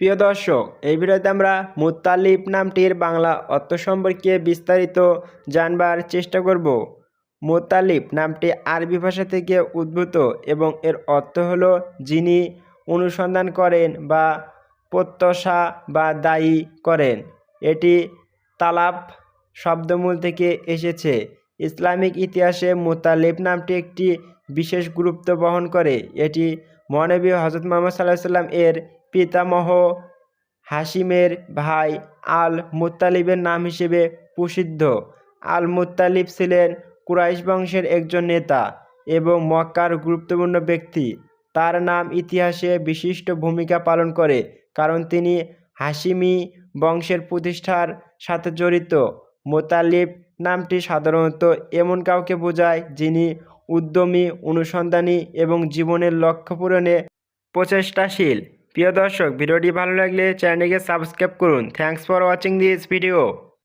প্রিয় দর্শক, এই ভিডিওতে আমরা মুত্তালিব নামটির বাংলা অর্থ সম্পর্কে বিস্তারিত জানবার চেষ্টা করব। মুত্তালিব নামটি আরবি ভাষা থেকে উদ্ভূত এবং এর অর্থ হলো যিনি অনুসন্ধান করেন বা প্রত্যাশা বা দায়ী করেন। এটি তালাব শব্দমূল থেকে এসেছে। ইসলামিক ইতিহাসে মুতালিব নামটি একটি বিশেষ গুরুত্ব বহন করে। এটি মহানবী হজরত মোহাম্মদ সাল্লাহ সাল্লাম এর পিতামহ হাসিমের ভাই আল মুতালিবের নাম হিসেবে প্রসিদ্ধ। আল মুত্তালিব ছিলেন কুরাইশ বংশের একজন নেতা এবং মক্কার গুরুত্বপূর্ণ ব্যক্তি। তার নাম ইতিহাসে বিশিষ্ট ভূমিকা পালন করে কারণ তিনি হাসিমি বংশের প্রতিষ্ঠার সাথে জড়িত। মোতালিব নামটি সাধারণত এমন কাউকে বোঝায় যিনি উদ্যমী, অনুসন্ধানী এবং জীবনের লক্ষ্য পূরণে প্রচেষ্টাশীল। প্রিয় দর্শক, ভিডিওটি ভালো লাগলে চ্যানেলটিকে সাবস্ক্রাইব করুন। Thanks for watching this video